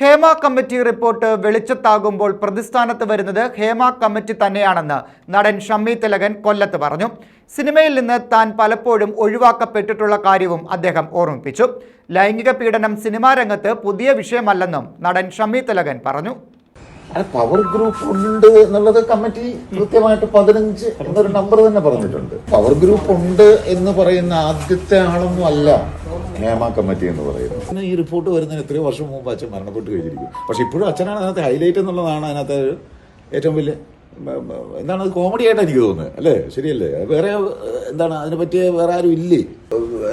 Hema committee report വെളിച്ചത്താകുമ്പോൾ പ്രതിസ്ഥാനത്ത് വരുന്നത് ഹേമ കമ്മിറ്റി തന്നെയാണെന്ന് നടൻ ഷമ്മി തിലകൻ കൊല്ലത്ത് പറഞ്ഞു. സിനിമയിൽ നിന്ന് താൻ പലപ്പോഴും ഒഴിവാക്കപ്പെട്ടിട്ടുള്ള കാര്യവും അദ്ദേഹം ഓർമ്മിപ്പിച്ചു. ലൈംഗിക പീഡനം സിനിമാ രംഗത്ത് പുതിയ വിഷയമല്ലെന്നും നടൻ ഷമ്മി തിലകൻ പറഞ്ഞു. പവർ ഗ്രൂപ്പ് ഉണ്ട് എന്നുള്ളത് കമ്മിറ്റി കൃത്യമായിട്ട് പതിനഞ്ച് എന്നൊരു നമ്പർ തന്നെ പറഞ്ഞിട്ടുണ്ട്. പവർ ഗ്രൂപ്പ് ഉണ്ട് എന്ന് പറയുന്ന ആദ്യത്തെ ആളൊന്നും അല്ല ഹേമ കമ്മിറ്റി എന്ന് പറയുന്നത്. ഈ റിപ്പോർട്ട് വരുന്നതിന് എത്രയോ വർഷം മുമ്പ് അച്ഛൻ മരണപ്പെട്ട് കഴിഞ്ഞിരിക്കും. പക്ഷെ ഇപ്പോഴും അച്ഛനാണ് അതിനകത്ത് ഹൈലൈറ്റ് എന്നുള്ളതാണ് അതിനകത്ത് ഏറ്റവും വലിയ എന്താണ് അത് കോമഡി ആയിട്ട് എനിക്ക് തോന്നുന്നത് അല്ലേ? ശരിയല്ലേ? വേറെ എന്താണ് അതിനെ പറ്റിയ വേറെ ആരും ഇല്ലേ?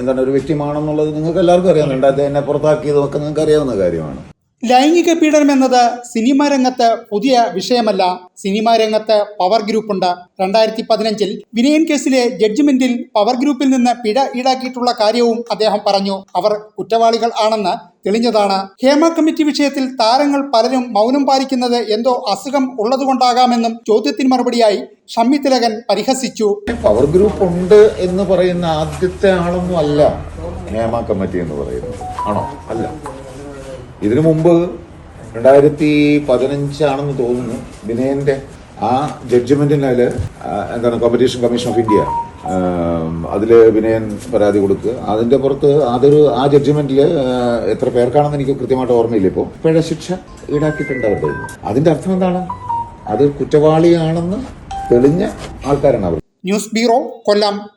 എന്താണ് ഒരു വ്യക്തിമാണെന്നുള്ളത് നിങ്ങൾക്ക് എല്ലാവർക്കും അറിയാം. രണ്ടായിരത്തി എന്നെ പുറത്താക്കിയതൊക്കെ നിങ്ങൾക്ക് അറിയാവുന്ന കാര്യമാണ്. ലൈംഗിക പീഡനം എന്നത് സിനിമാ രംഗത്ത് പുതിയ വിഷയമല്ല. സിനിമാ രംഗത്ത് പവർ ഗ്രൂപ്പുണ്ട് രണ്ടായിരത്തി പതിനഞ്ചിൽ വിനയൻ കേസിലെ ജഡ്ജ്മെന്റിൽ പവർ ഗ്രൂപ്പിൽ നിന്ന് പിഴ ഈടാക്കിയിട്ടുള്ള കാര്യവും അദ്ദേഹം പറഞ്ഞു. അവർ കുറ്റവാളികൾ ആണെന്ന് തെളിഞ്ഞതാണ്. ഹേമ കമ്മിറ്റി വിഷയത്തിൽ താരങ്ങൾ പലരും മൗനം പാലിക്കുന്നത് എന്തോ അസുഖം ഉള്ളതുകൊണ്ടാകാമെന്നും ചോദ്യത്തിന് മറുപടിയായി ഷമ്മി തിലകൻ പരിഹസിച്ചു. പവർ ഗ്രൂപ്പ് ഉണ്ട് എന്ന് പറയുന്ന ആദ്യത്തെ ആളൊന്നും അല്ല ഹേമ കമ്മിറ്റി എന്ന് പറയുന്നത്. ആണോ? അല്ല. ഇതിനു മുമ്പ് രണ്ടായിരത്തി പതിനഞ്ചാണെന്ന് തോന്നുന്നു വിനയന്റെ ആ ജഡ്ജ്മെന്റിനാല് എന്താണ് കോമ്പറ്റീഷൻ കമ്മീഷൻ ഓഫ് ഇന്ത്യ അതിൽ വിനയൻ പരാതി കൊടുക്കുക അതിന്റെ പുറത്ത് അതൊരു ആ ജഡ്ജ്മെന്റിൽ എത്ര പേർക്കാണെന്ന് എനിക്ക് കൃത്യമായിട്ട് ഓർമ്മയില്ല ഇപ്പോൾ പിഴ ശിക്ഷ ഈടാക്കിയിട്ടുണ്ട് അവരുടെ. അതിന്റെ അർത്ഥം എന്താണ്? അത് കുറ്റവാളിയാണെന്ന് തെളിഞ്ഞ ആൾക്കാരാണ് അവർ. ന്യൂസ് ബ്യൂറോ കൊല്ലം.